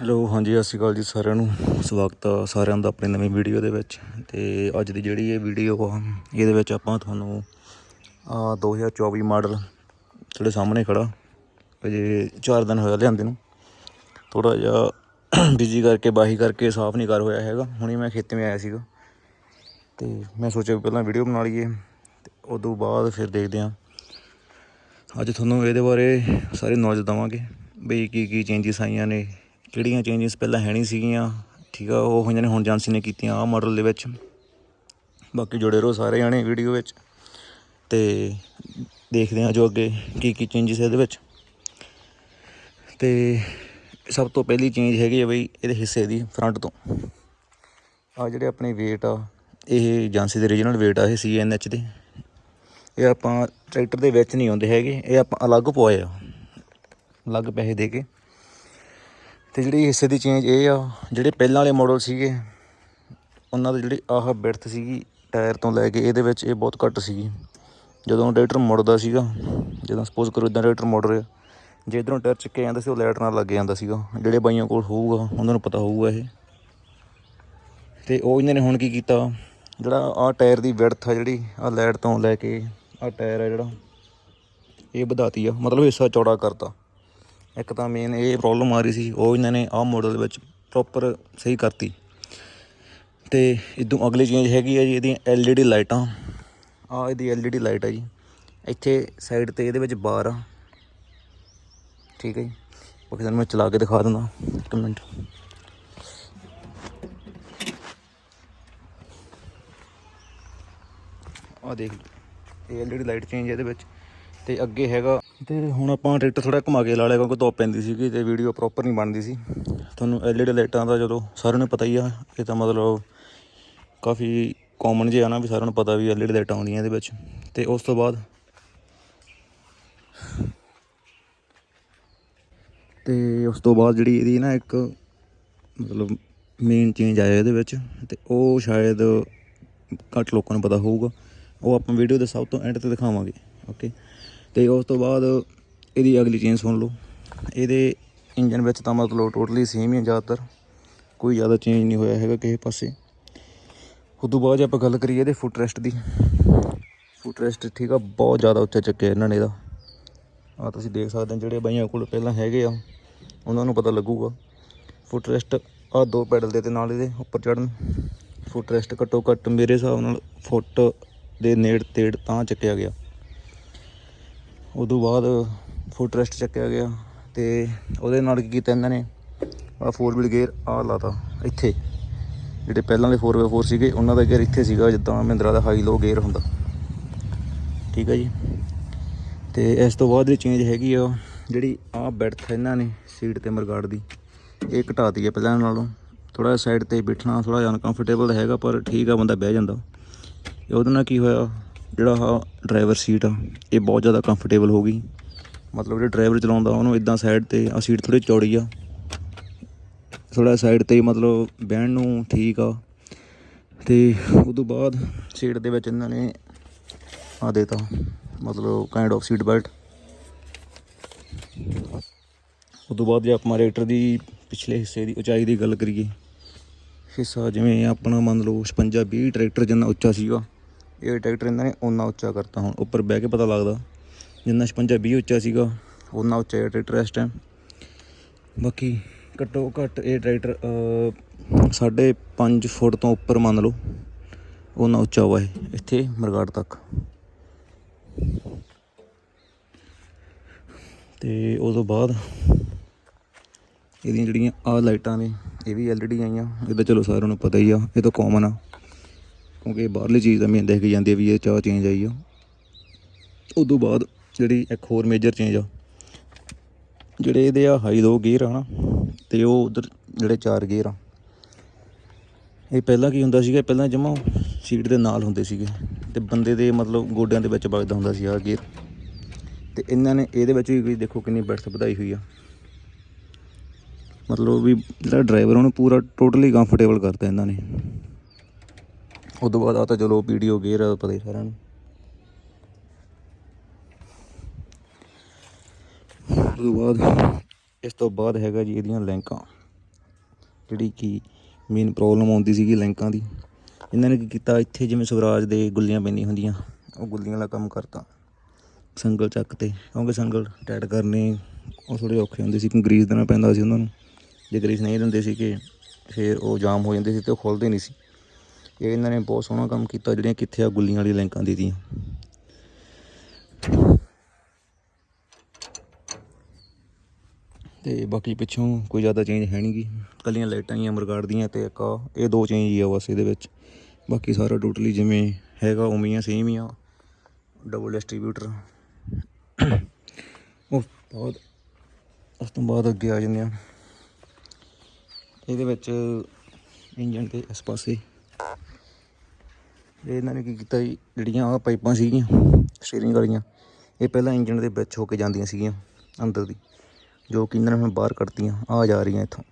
Hello, ਹਾਂਜੀ, ਸਤਿ ਸ਼੍ਰੀ ਅਕਾਲ ਜੀ ਸਾਰਿਆਂ ਨੂੰ। ਸਵਾਗਤ ਆ ਸਾਰਿਆਂ ਦਾ ਆਪਣੀ ਨਵੀਂ ਵੀਡੀਓ ਦੇ ਵਿੱਚ। ਤੇ ਅੱਜ ਦੀ ਜਿਹੜੀ ਇਹ ਵੀਡੀਓ ਆ, ਇਹਦੇ ਵਿੱਚ ਆਪਾਂ ਤੁਹਾਨੂੰ ਆ 2024 ਮਾਡਲ ਤੁਹਾਡੇ ਸਾਹਮਣੇ ਖੜਾ। ਅਜੇ 4 ਦਿਨ ਹੋਇਆ ਲਿਆਂਦੇ ਨੂੰ। ਥੋੜਾ ਜਿਹਾ ਬਿਜ਼ੀ ਕਰਕੇ, ਬਾਹੀ ਕਰਕੇ ਸਾਫ਼ ਨਹੀਂ ਕਰ ਹੋਇਆ ਹੈਗਾ। ਹੁਣੇ ਮੈਂ ਖੇਤ ਮੇ ਆਇਆ ਸੀਗਾ। ਤੇ ਮੈਂ ਸੋਚਿਆ ਵੀ ਪਹਿਲਾਂ ਵੀਡੀਓ ਬਣਾ ਲਈਏ। ਤੇ ਉਦੋਂ ਬਾਅਦ ਫਿਰ ਦੇਖਦੇ ਹਾਂ। ਅੱਜ ਤੁਹਾਨੂੰ ਇਹਦੇ ਬਾਰੇ ਸਾਰੀ ਨੌਲੇਜ ਦਵਾਂਗੇ। ਬਈ ਕੀ ਕੀ ਚੇਂਜਸ ਆਈਆਂ ਨੇ। ਕਿਹੜੀਆਂ ਚੇਂਜਸ ਪਹਿਲਾਂ ਹੈ ਨਹੀਂ ਸੀਗੀਆਂ, ਠੀਕ ਆ, ਉਹ ਹੋਈਆਂ ਨੇ, ਹੁਣ ਜਾਂਸੀ ਨੇ ਕੀਤੀਆਂ ਆਹ ਮਾਡਲ ਦੇ ਵਿੱਚ। ਬਾਕੀ ਜੁੜੇ ਰਹੋ ਸਾਰੇ ਜਾਣੇ ਵੀਡੀਓ ਵਿੱਚ ਤੇ ਦੇਖਦੇ ਹਾਂ ਜੋ ਅੱਗੇ ਕੀ ਕੀ ਚੇਂਜਸ ਇਹਦੇ ਵਿੱਚ। ਤੇ ਸਭ ਤੋਂ ਪਹਿਲੀ ਚੇਂਜ ਹੈਗੀ ਹੈ ਬਈ ਇਹਦੇ ਹਿੱਸੇ ਦੀ ਫਰੰਟ ਤੋਂ। ਆ ਜਿਹੜੇ ਆਪਣੇ weight ਆ, ਇਹ ਏਜੰਸੀ ਦੇ ਰੀਜਨਲ weight ਆ, ਇਹ ਸੀਐਨਐਚ ਦੇ। ਇਹ ਆਪਾਂ ਟਰੈਕਟਰ ਦੇ ਵਿੱਚ ਨਹੀਂ ਆਉਂਦੇ ਹੈਗੇ, ਇਹ ਆਪਾਂ ਅਲੱਗ ਪਵਾਏ ਆ। ਅਲੱਗ ਪੈਸੇ ਦੇ ਕੇ। ਤੇ ਜਿਹੜੀ ਹਿੱਸੇ ਦੀ ਚੇਂਜ ਇਹ ਆ, ਜਿਹੜੇ ਪਹਿਲਾਂ ਵਾਲੇ ਮਾਡਲ ਸੀਗੇ, ਉਹਨਾਂ ਦੇ ਜਿਹੜੀ ਆਹ ਬਿੜਥ ਸੀਗੀ ਟਾਇਰ ਤੋਂ ਲੈ ਕੇ ਇਹਦੇ ਵਿੱਚ ਇਹ ਬਹੁਤ ਘੱਟ ਸੀਗੀ। ਜਦੋਂ ਟਰੈਕਟਰ ਮੁੜਦਾ ਸੀਗਾ, ਜਦੋਂ ਸਪੋਜ਼ ਕਰੋ ਇਦਾਂ ਟਰੈਕਟਰ ਮੁੜ ਰਿਹਾ, ਜੇ ਇਧਰੋਂ ਟਾਇਰ ਚੱਕਿਆ ਜਾਂਦਾ ਸੀ, ਉਹ ਲਾਈਟ ਨਾਲ ਲੱਗ ਜਾਂਦਾ ਸੀਗਾ। ਜਿਹੜੇ ਬਾਈਆਂ ਕੋਲ ਹੋਊਗਾ, ਉਹਨਾਂ ਨੂੰ ਪਤਾ ਹੋਊਗਾ ਇਹ। ਤੇ ਉਹ ਇਹਨਾਂ ਨੇ ਹੁਣ ਕੀ ਕੀਤਾ? ਜਿਹੜਾ ਆਹ ਟਾਇਰ ਦੀ ਵਿਡਥ ਆ ਜਿਹੜੀ, ਆਹ ਲਾਈਟ ਤੋਂ ਲੈ ਕੇ ਆਹ ਟਾਇਰ ਆ ਜਿਹੜਾ, ਇਹ ਵਧਾਤੀ ਆ, ਮਤਲਬ ਹਿੱਸਾ ਚੌੜਾ ਕਰਤਾ। ਇੱਕ ਤਾਂ ਮੇਨ ਇਹ ਪ੍ਰੋਬਲਮ ਆ ਰਹੀ ਸੀ, ਉਹ ਇਹਨਾਂ ਨੇ ਆਹ ਮਾਡਲ ਦੇ ਵਿੱਚ ਪ੍ਰੋਪਰ ਸਹੀ ਕਰਤੀ। ਤੇ ਇਦੋਂ ਅਗਲੀ ਚੇਂਜ ਹੈਗੀ ਆ ਜੀ, ਇਹਦੀਆਂ LED ਲਾਈਟਾਂ। ਆ ਇਹਦੀ LED ਲਾਈਟ ਆ ਜੀ। ਇੱਥੇ ਸਾਈਡ ਤੇ ਇਹਦੇ ਵਿੱਚ ਬਾਰ ਆ। ਠੀਕ ਹੈ ਜੀ। ਬਾਕੀ ਤੁਹਾਨੂੰ ਮੈਂ ਚਲਾ ਕੇ ਦਿਖਾ ਦਿੰਦਾ। ਇੱਕ ਮਿੰਟ। ਆ ਦੇਖ ਇਹ LED ਲਾਈਟ ਚੇਂਜ ਇਹਦੇ ਵਿੱਚ। ਤੇ ਅੱਗੇ ਹੈਗਾ ਤੇ ਹੁਣ ਆਪਾਂ ਟਰੈਕਟਰ ਥੋੜਾ ਘੁਮਾ ਕੇ ਲਾ ਲਿਆ, ਕਿਉਂਕਿ ਧੁੱਪ ਪੈਂਦੀ ਸੀਗੀ ਤੇ ਵੀਡੀਓ ਪ੍ਰੋਪਰ ਨਹੀਂ ਬਣਦੀ ਸੀ। ਤੁਹਾਨੂੰ LED ਲਾਈਟਾਂ ਦਾ ਜਦੋਂ ਸਾਰਿਆਂ ਨੂੰ ਪਤਾ ਹੀ ਆ, ਇਹ ਤਾਂ ਮਤਲਬ ਕਾਫੀ ਕਾਮਨ ਜਿਹਾ ਨਾ ਵੀ ਸਾਰਿਆਂ ਨੂੰ ਪਤਾ ਵੀ LED ਲਾਈਟਾਂ ਆਉਂਦੀਆਂ ਇਹਦੇ ਵਿੱਚ। ਤੇ ਉਸ ਤੋਂ ਬਾਅਦ ਤੇ ਉਸ ਤੋਂ ਬਾਅਦ ਜਿਹੜੀ ਇਹਦੀ ਨਾ ਇੱਕ ਮਤਲਬ ਮੇਨ ਚੇਂਜ ਆਇਆ ਇਹਦੇ ਵਿੱਚ, ਤੇ ਉਹ ਸ਼ਾਇਦ ਘੱਟ ਲੋਕਾਂ ਨੂੰ ਪਤਾ ਹੋਊਗਾ। ਉਹ ਆਪਾਂ ਵੀਡੀਓ ਦੇ ਸਭ ਤੋਂ ਐਂਡ ਤੇ ਦਿਖਾਵਾਂਗੇ ਓਕੇ ਤੇ ਉਸ ਤੋਂ ਬਾਅਦ ਇਹਦੀ ਅਗਲੀ ਚੇਂਜ ਸੁਣ ਲਓ। ਇਹਦੇ ਇੰਜਨ ਵਿੱਚ ਤਾਂ ਮਤਲਬ ਟੋਟਲੀ ਸੇਮ ਹੀ ਹੈ ਜ਼ਿਆਦਾਤਰ। ਕੋਈ ਜ਼ਿਆਦਾ ਚੇਂਜ ਨਹੀਂ ਹੋਇਆ ਹੈਗਾ ਕਿਸੇ ਪਾਸੇ। ਉਸ ਤੋਂ ਬਾਅਦ ਜੇ ਆਪਾਂ ਗੱਲ ਕਰੀਏ ਇਹਦੇ ਫੁੱਟ ਰੈਸਟ ਦੀ। ਫੁੱਟ ਰੈਸਟ ਠੀਕ ਆ, ਬਹੁਤ ਜ਼ਿਆਦਾ ਉੱਚਾ ਚੱਕਿਆ ਇਹਨਾਂ ਨੇ ਇਹਦਾ। ਆ ਤੁਸੀਂ ਦੇਖ ਸਕਦੇ ਜਿਹੜੇ ਬਾਈਆਂ ਕੋਲ ਪਹਿਲਾਂ ਹੈਗੇ ਆ, ਉਹਨਾਂ ਨੂੰ ਪਤਾ ਲੱਗੂਗਾ। ਫੁੱਟ ਰੈਸਟ ਆ ਦੋ ਪੈਡਲ ਦੇ ਤੇ ਨਾਲ ਇਹਦੇ ਉੱਪਰ ਚੜਨ ਫੁੱਟ ਰੈਸਟ ਘੱਟੋ ਘੱਟ ਮੇਰੇ ਹਿਸਾਬ ਨਾਲ ਫੁੱਟ ਦੇ ਨੇੜ ਤੇੜ ਤਾਂ ਚੱਕਿਆ ਗਿਆ। ਉਦੋਂ ਬਾਅਦ ਫੁੱਟ ਰੈਸਟ ਚੱਕਿਆ ਗਿਆ ਤੇ ਉਹਦੇ ਨਾਲ ਕੀ ਕੀਤਾ ਇਹਨਾਂ ਨੇ? ਆ 4 ਵੀਲ ਗੇਅਰ ਆ ਲਾਤਾ ਇੱਥੇ। ਜਿਹੜੇ ਪਹਿਲਾਂ ਦੇ 4x4 ਸੀਗੇ, ਉਹਨਾਂ ਦਾ ਗੇਅਰ ਇੱਥੇ ਸੀਗਾ, ਜਿੱਦਾਂ ਮਹਿੰਦਰਾ ਦਾ ਹਾਈ ਲੋ ਗੇਅਰ ਹੁੰਦਾ। ਠੀਕ ਹੈ ਜੀ? ਤੇ ਇਸ ਤੋਂ ਬਾਅਦ ਦੀ ਚੇਂਜ ਹੈਗੀ ਆ, ਜਿਹੜੀ ਆ ਬੈਠ ਇਹਨਾਂ ਨੇ ਸੀਟ ਤੇ ਮਰਗਾੜ ਦੀ, ਇਹ ਘਟਾਤੀ ਹੈ ਪਹਿਲਾਂ ਨਾਲੋਂ। ਥੋੜਾ ਸਾਈਡ ਤੇ ਬੈਠਣਾ ਥੋੜਾ ਜਿਹਾ ਅਨਕੰਫਰਟੇਬਲ ਹੈਗਾ, ਪਰ ਠੀਕ ਆ, ਬੰਦਾ ਬਹਿ ਜਾਂਦਾ। ਇਹ ਉਹਦੇ ਨਾਲ ਕੀ ਹੋਇਆ? ਜਿਹੜਾ ਆ ਡਰਾਈਵਰ ਸੀਟ ਆ, ਇਹ ਬਹੁਤ ਜ਼ਿਆਦਾ ਕੰਫਰਟੇਬਲ ਹੋ ਗਈ। ਮਤਲਬ ਜਿਹੜਾ ਡਰਾਈਵਰ ਚਲਾਉਂਦਾ, ਉਹਨੂੰ ਇਦਾਂ ਸਾਈਡ ਤੇ ਆ ਸੀਟ ਥੋੜੀ ਚੌੜੀ ਆ। ਥੋੜਾ ਸਾਈਡ ਤੇ ਮਤਲਬ ਬਹਿਣ ਨੂੰ ਠੀਕ ਆ। ਤੇ ਤੋਂ ਬਾਅਦ ਸੀਟ ਦੇ ਵਿੱਚ ਇਹਨਾਂ ਨੇ ਆ ਦੇਤਾ ਮਤਲਬ ਕਾਈਂਡ ਆਫ ਸੀਟ ਬੈਲਟ ਉਦੋਂ ਬਾਅਦ ਜੇ ਆਪਾਂ ਰੇਟਰ ਦੀ ਪਿਛਲੇ ਹਿੱਸੇ ਦੀ ਉਚਾਈ ਦੀ ਗੱਲ ਕਰੀਏ, ਹਿੱਸਾ ਜਿਵੇਂ ਆਪਣਾ ਮੰਨ ਲਓ 56 20 ਟਰੈਕਟਰ ਜਿੰਨਾ ਉੱਚਾ ਸੀਗਾ ਇਹ ਟਰੈਕਟਰ ਇਹਨਾਂ ਨੇ ਓਨਾ ਉੱਚਾ ਕਰਤਾ ਹੁਣ। ਉੱਪਰ ਬਹਿ ਕੇ ਪਤਾ ਲੱਗਦਾ। ਜਿੰਨਾ 56 20 ਉੱਚਾ ਸੀਗਾ। ਓਨਾ ਉੱਚਾ ਇਹ ਟਰੈਕਟਰ ਇਸ ਟਾਈਮ ਬਾਕੀ ਘੱਟੋ ਘੱਟ ਇਹ ਟਰੈਕਟਰ ਸਾਢੇ 5 ਫੁੱਟ ਤੋਂ ਉੱਪਰ ਮੰਨ ਲਓ। ਓਨਾ ਉੱਚਾ ਵਾ ਇਹ। ਇੱਥੇ ਮਰਗਾੜ ਤੱਕ। ਤੇ ਉਸ ਤੋਂ ਬਾਅਦ ਇਹਦੀਆਂ ਜਿਹੜੀਆਂ ਆ ਲਾਈਟਾਂ ਨੇ ਇਹ ਵੀ ਐਲਈਡੀ ਆਈਆਂ। ਇਹ ਤਾਂ ਚਲੋ ਸਾਰਿਆਂ ਨੂੰ ਪਤਾ ਹੀ ਆ ਇਹ ਤਾਂ ਕਾਮਨ ਆ। ਕਿਉਂਕਿ ਬਾਹਰਲੀ ਚੀਜ਼ ਤਾਂ ਮੈਨੂੰ ਦੇਖ ਜਾਂਦੀ ਆ ਵੀ ਇਹ ਚਾਹ ਚੇਂਜ ਆਈ ਆ। ਉਸ ਤੋਂ ਬਾਅਦ ਜਿਹੜੀ ਇੱਕ ਹੋਰ ਮੇਜਰ ਚੇਂਜ ਆ, ਜਿਹੜੇ ਇਹਦੇ ਆ ਹਾਈ ਲੋ ਗੇਅਰ ਆ ਨਾ, ਤੇ ਉਹ ਉਧਰ ਜਿਹੜੇ ਚਾਰ ਗੇਅਰ ਆ। ਇਹ ਪਹਿਲਾਂ ਕੀ ਹੁੰਦਾ ਸੀਗਾ ਪਹਿਲਾਂ ਜਮਾ ਸੀਟ ਦੇ ਨਾਲ ਹੁੰਦੇ ਸੀਗੇ, ਤੇ ਬੰਦੇ ਦੇ ਮਤਲਬ ਗੋਡਿਆਂ ਦੇ ਵਿੱਚ ਵੱਜਦਾ ਹੁੰਦਾ ਸੀ ਆ ਗੇਅਰ ਤੇ ਇਹਨਾਂ ਨੇ ਇਹਦੇ ਵਿੱਚ ਵੀ ਦੇਖੋ ਕਿੰਨੀ ਬੈਠਸ ਵਧਾਈ ਹੋਈ ਆ। ਮਤਲਬ ਵੀ ਜਿਹੜਾ ਡਰਾਈਵਰ ਉਹਨੂੰ ਪੂਰਾ ਟੋਟਲੀ ਕੰਫਰਟੇਬਲ ਕਰਤਾ ਇਹਨਾਂ ਨੇ। ਉਸ ਤੋਂ ਬਾਅਦ ਆ ਤਾਂ ਚਲੋ ਵੀਡੀਓ ਗੇਅਰ ਆ ਪਤਾ ਹੀ ਸਾਰਿਆਂ ਨੂੰ। ਉਸ ਤੋਂ ਬਾਅਦ, ਇਸ ਤੋਂ ਬਾਅਦ ਹੈਗਾ ਜੀ ਇਹਦੀਆਂ ਲਿੰਕਾਂ। ਜਿਹੜੀ ਕਿ ਮੇਨ ਪ੍ਰੋਬਲਮ ਆਉਂਦੀ ਸੀਗੀ ਲਿੰਕਾਂ ਦੀ। ਇਹਨਾਂ ਨੇ ਕੀ ਕੀਤਾ, ਇੱਥੇ ਜਿਵੇਂ ਸਵਰਾਜ ਦੇ ਗੁੱਲੀਆਂ ਪੈਂਦੀਆਂ ਹੁੰਦੀਆਂ, ਉਹ ਗੁੱਲੀਆਂ ਵਾਲਾ ਕੰਮ ਕਰਤਾ। ਸੰਗਲ ਚੱਕ ਤੇ, ਕਿਉਂਕਿ ਸੰਗਲ ਟੈਟ ਕਰਨੇ ਉਹ ਥੋੜ੍ਹੇ ਔਖੇ ਹੁੰਦੇ ਸੀ ਕਿ ਗਰੀਸ ਦੇਣਾ ਪੈਂਦਾ ਸੀ ਉਹਨਾਂ ਨੂੰ। ਜੇ ਗਰੀਸ ਨਹੀਂ ਦਿੰਦੇ ਸੀ ਕਿ ਫਿਰ ਉਹ ਜਾਮ ਹੋ ਜਾਂਦੇ ਸੀ ਤੇ ਉਹ ਖੁੱਲਦੇ ਨਹੀਂ ਸੀ। ਇਹ ਇਹਨਾਂ ਨੇ ਬਹੁਤ ਸੋਹਣਾ ਕੰਮ ਕੀਤਾ ਜਿਹੜੀਆਂ ਕਿੱਥੇ ਆ ਗੁੱਲੀਆਂ ਵਾਲੀ ਲੈਂਕਾਂ ਦੀ ਦੀਆਂ ਤੇ ਬਾਕੀ ਪਿੱਛੋਂ ਕੋਈ ਜ਼ਿਆਦਾ ਚੇਂਜ ਹੈ ਨਹੀਂ ਗੀ ਕੱਲੀਆਂ ਲਾਈਟਾਂ ਹੀ ਅਮਰਗਾਰਡ ਦੀਆਂ ਤੇ ਇੱਕ ਇਹ ਦੋ ਚੇਂਜ ਹੀ ਆ ਬਸ ਇਹਦੇ ਵਿੱਚ। ਬਾਕੀ ਸਾਰਾ ਟੋਟਲੀ ਜਿਵੇਂ ਹੈਗਾ ਉਵੇਂ ਹੀ ਆ ਸੇਮ ਹੀ ਆ। ਡਬਲ ਡਿਸਟ੍ਰੀਬਿਊਟਰ ਉਸ ਤੋਂ ਬਾਅਦ, ਉਸ ਤੋਂ ਬਾਅਦ ਅੱਗੇ ਆ ਜਾਂਦੇ ਆ। ਇਹਦੇ ਵਿੱਚ ਇੰਜਨ ਦੇ ਇਸ ਪਾਸੇ। ਇਹ ਇਹਨਾਂ ਨੇ ਕੀ ਕੀਤਾ ਜੀ? ਜਿਹੜੀਆਂ ਆ ਪਾਈਪਾਂ ਸੀਗੀਆਂ ਸਟੀਅਰਿੰਗ ਵਾਲੀਆਂ, ਇਹ ਪਹਿਲਾਂ ਇੰਜਨ ਦੇ ਵਿੱਚ ਹੋ ਕੇ ਜਾਂਦੀਆਂ ਸੀਗੀਆਂ ਅੰਦਰ ਦੀ, ਜੋ ਕਿ ਇਹਨਾਂ ਨੇ ਹੁਣ ਬਾਹਰ ਕੱਢਤੀਆਂ, ਆ ਜਾ ਰਹੀਆਂ ਇੱਥੋਂ।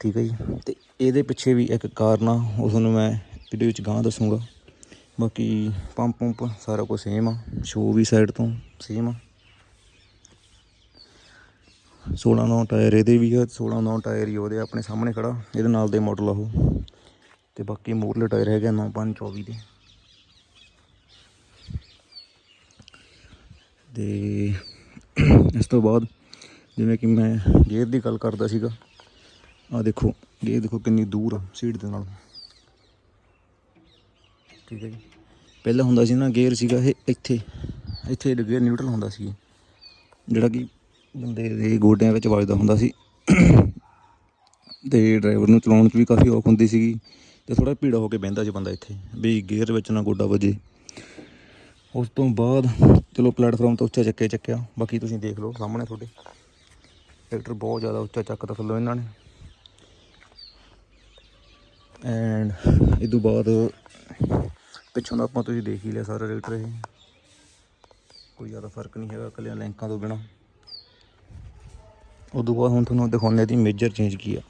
ਠੀਕ ਹੈ ਜੀ? ਤੇ ਇਹਦੇ ਪਿੱਛੇ ਵੀ ਇੱਕ ਕਾਰਨ ਆ, ਉਹ ਤੁਹਾਨੂੰ ਮੈਂ ਵੀਡੀਓ ਵਿੱਚ ਗਾਂ ਦੱਸੂਗਾ। ਬਾਕੀ ਪੰਪ ਪੰਪ ਸਾਰਾ ਕੁਝ ਸੇਮ ਆ ਸ਼ੋ ਵੀ ਸਾਈਡ ਤੋਂ ਸੇਮ ਆ। 16 ਨੌ ਟਾਇਰ ਇਹਦੇ ਵੀ ਆ 16 ਨੌ ਟਾਇਰ ਹੀ ਉਹਦੇ ਆਪਣੇ ਸਾਹਮਣੇ ਖੜਾ, ਇਹਦੇ ਨਾਲ ਦੇ ਮਾਡਲ ਆ ਉਹ। ਤੇ ਬਾਕੀ ਮੋਰਲੇ ਟਾਇਰ ਹੈਗੇ 9 5 24 ਦੇ। ਤੇ ਇਸ ਤੋਂ ਬਾਅਦ ਜਿਵੇਂ ਕਿ ਮੈਂ ਗੇਅਰ ਦੀ ਗੱਲ ਕਰਦਾ ਸੀਗਾ ਆ ਦੇਖੋ ਗੇਅਰ ਦੇਖੋ ਕਿੰਨੀ ਦੂਰ ਆ ਸੀਟ ਦੇ ਨਾਲ। ਠੀਕ ਹੈ ਜੀ। ਪਹਿਲਾਂ ਹੁੰਦਾ ਸੀ ਨਾ ਗੇਅਰ ਸੀਗਾ ਇਹ ਇੱਥੇ ਇੱਥੇ ਗੇਅਰ ਨਿਊਟਰਲ ਹੁੰਦਾ ਸੀ ਜਿਹੜਾ ਕਿ ਬੰਦੇ ਦੇ ਗੋਡਿਆਂ ਵਿੱਚ ਵੱਜਦਾ ਹੁੰਦਾ ਸੀ। ਤੇ ਡਰਾਈਵਰ ਨੂੰ ਚਲਾਉਣ 'ਚ ਵੀ ਕਾਫੀ ਔਖ ਹੁੰਦੀ ਸੀਗੀ। ਤੇ ਥੋੜਾ ਭੀੜਾ ਹੋ ਕੇ ਬਹਿੰਦਾ ਜੀ ਬੰਦਾ ਇੱਥੇ, ਵੀ ਗੇਅਰ ਵਿੱਚ ਨਾ ਗੋਡਾ ਵੱਜੇ। ਉਸ ਤੋਂ ਬਾਅਦ ਚਲੋ ਪਲੇਟਫਾਰਮ ਤੋਂ ਉੱਚਾ ਚੱਕੇ ਚੱਕਿਆ, ਬਾਕੀ ਤੁਸੀਂ ਦੇਖ ਲਓ ਸਾਹਮਣੇ ਤੁਹਾਡੇ। ਟਰੈਕਟਰ ਬਹੁਤ ਜ਼ਿਆਦਾ ਉੱਚਾ ਚੱਕਦਾ ਥੱਲੋਂ ਇਹਨਾਂ ਨੇ। ਐਂਡ ਇਹ ਤੋਂ ਬਾਅਦ ਪਿੱਛੋਂ ਦਾ ਆਪਾਂ ਤੁਸੀਂ ਦੇਖ ਹੀ ਲਿਆ ਸਾਰਾ ਟਰੈਕਟਰ ਇਹ। ਕੋਈ ਜ਼ਿਆਦਾ ਫ਼ਰਕ ਨਹੀਂ ਹੈਗਾ ਕੱਲਿਆਂ ਲੈਂਕਾਂ ਤੋਂ ਬਿਨਾ। ਉਦੋਂ ਬਾਅਦ ਹੁਣ ਤੁਹਾਨੂੰ ਦਿਖਾਉਂਦੇ ਦੀ ਮੇਜਰ ਚੇਂਜ ਕੀ ਆ।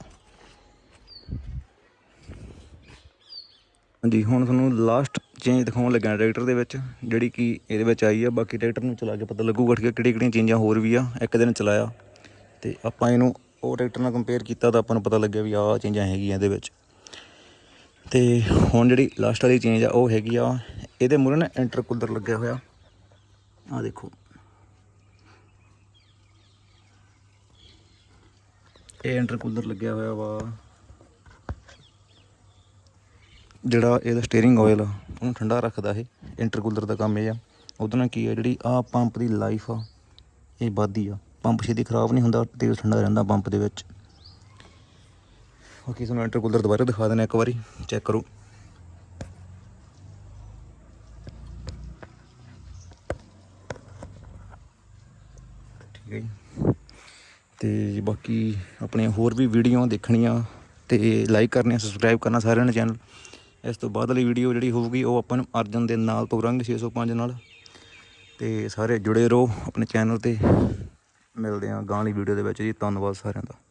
ਹਾਂਜੀ, ਹੁਣ ਤੁਹਾਨੂੰ ਲਾਸਟ ਚੇਂਜ ਦਿਖਾਉਣ ਲੱਗਾ ਟਰੈਕਟਰ ਦੇ ਵਿੱਚ, ਜਿਹੜੀ ਕਿ ਇਹਦੇ ਵਿੱਚ ਆਈ ਆ, ਬਾਕੀ ਟਰੈਕਟਰ ਨੂੰ ਚਲਾ ਕੇ ਪਤਾ ਲੱਗੂਗਾ ਕਿ ਕਿਹੜੀ ਕਿਹੜੀਆਂ ਚੇਂਜਾਂ ਹੋਰ ਵੀ ਆ, ਇੱਕ ਦਿਨ ਚਲਾਇਆ। ਤੇ ਆਪਾਂ ਇਹਨੂੰ ਉਹ ਟਰੈਕਟਰ ਨਾਲ ਕੰਪੇਅਰ ਕੀਤਾ ਤਾਂ ਆਪਾਂ ਨੂੰ ਪਤਾ ਲੱਗਿਆ ਵੀ ਆਹ ਚੇਂਜਾਂ ਹੈਗੀਆਂ ਇਹਦੇ ਵਿੱਚ। ਤੇ ਹੁਣ ਜਿਹੜੀ ਲਾਸਟ ਵਾਲੀ ਚੇਂਜ ਆ, ਉਹ ਹੈਗੀ ਆ, ਇਹਦੇ ਮੂਹਰੇ ਨਾ ਇੰਟਰਕੂਲਰ ਲੱਗਿਆ ਹੋਇਆ। ਆ ਦੇਖੋ। ਇਹ ਇੰਟਰਕੂਲਰ ਲੱਗਿਆ ਹੋਇਆ ਵਾ। ਜਿਹੜਾ ਇਹਦਾ ਸਟੀਅਰਿੰਗ ਆਇਲ ਆ, ਉਹਨੂੰ ਠੰਡਾ ਰੱਖਦਾ ਇਹ ਇੰਟਰਕੂਲਰ ਦਾ ਕੰਮ ਇਹ ਆ। ਉਹਦੇ ਨਾਲ ਕੀ ਆ, ਜਿਹੜੀ ਆ ਪੰਪ ਦੀ ਲਾਈਫ ਆ, ਇਹ ਵੱਧਦੀ ਆ। ਪੰਪ ਛੇਤੀ ਖਰਾਬ ਨਹੀਂ ਹੁੰਦਾ ਤੇਲ ਠੰਡਾ ਰਹਿੰਦਾ ਪੰਪ ਦੇ ਵਿੱਚ। ਬਾਕੀ ਤੁਹਾਨੂੰ ਇੰਟਰਕੂਲਰ ਦੁਬਾਰਾ ਦਿਖਾ ਦਿੰਦਾ ਇੱਕ ਵਾਰੀ ਚੈੱਕ ਕਰੋ। ਠੀਕ ਹੈ ਜੀ। ਤੇ ਬਾਕੀ ਆਪਣੀਆਂ ਹੋਰ ਵੀ ਵੀਡੀਓ ਦੇਖਣੀਆਂ ਤੇ ਲਾਈਕ ਕਰਨੀਆਂ ਸਬਸਕ੍ਰਾਈਬ ਕਰਨਾ ਸਾਰਿਆਂ ਨੇ ਚੈਨਲ ਇਸ ਤੋਂ ਬਾਅਦ ਵਾਲੀ ਵੀਡੀਓ ਜਿਹੜੀ ਹੋਊਗੀ, ਉਹ ਆਪਾਂ ਅਰਜਨ ਦੇ ਨਾਲ ਤੋਂ ਕਰਾਂਗੇ 605 ਨਾਲ। ਤੇ ਸਾਰੇ ਜੁੜੇ ਰਹੋ ਆਪਣੇ ਚੈਨਲ ਤੇ। ਮਿਲਦੇ ਹਾਂ ਗਾਂ ਵਾਲੀ ਵੀਡੀਓ ਦੇ ਵਿੱਚ ਜੀ। ਧੰਨਵਾਦ ਸਾਰਿਆਂ ਦਾ।